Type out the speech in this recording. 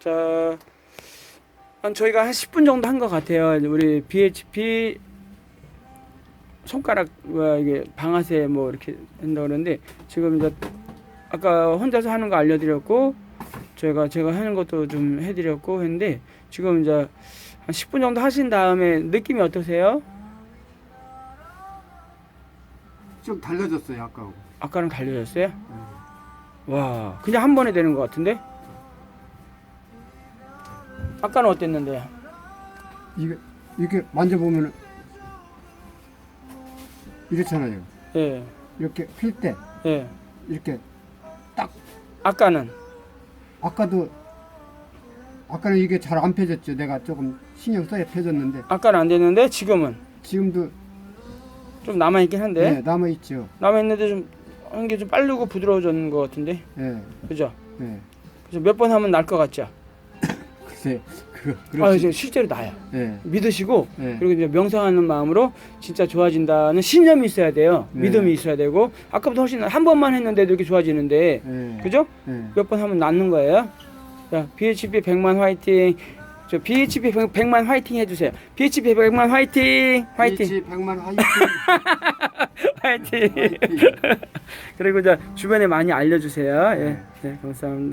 자, 한 저희가 한 10분 정도 한 것 같아요. 우리 BHP 손가락 뭐야 이게 방아쇠 뭐 이렇게 한다 그러는데 지금 이제 아까 혼자서 하는 거 알려드렸고 제가 제가 하는 것도 좀 해드렸고 했는데 지금 이제 한 10분 정도 하신 다음에 느낌이 어떠세요? 좀 달라졌어요 아까하고. 아까는 달려졌어요? 와, 그냥 한 번에 되는 것 같은데? 아까는 어땠는데요? 이게 이렇게 만져보면 이렇잖아요. 예, 이렇게 필 때 예. 이렇게 아까는 아까도 아까는 이게 잘 안 펴졌죠. 내가 조금 신경 써야 펴졌는데 아까는 안 됐는데 지금은 지금도 좀 남아 있긴 한데 네, 남아 있죠. 남아 있는데 좀 한 게 좀 빠르고 부드러워졌는 것 같은데, 네, 그죠? 네. 그래서 몇 번 하면 날 것 같죠? 글쎄 그거 아, 그렇지. 이제 실제로 나요. 네, 믿으시고 네. 그리고 이제 명상하는 마음으로 진짜 좋아진다는 신념이 있어야 돼요. 네. 믿음이 있어야 되고 아까부터 훨씬 한 번만 했는데도 이렇게 좋아지는데, 네. 그죠? 네. 몇번 하면 낫는 거예요. 자, BHP 100만 화이팅. 저 BHP 100 만 화이팅 해주세요. BHP 100만 화이팅, 화이팅, 일치 100만 화이팅. 화이팅. 그리고 저 주변에 많이 알려주세요. 예, 네, 감사합니다.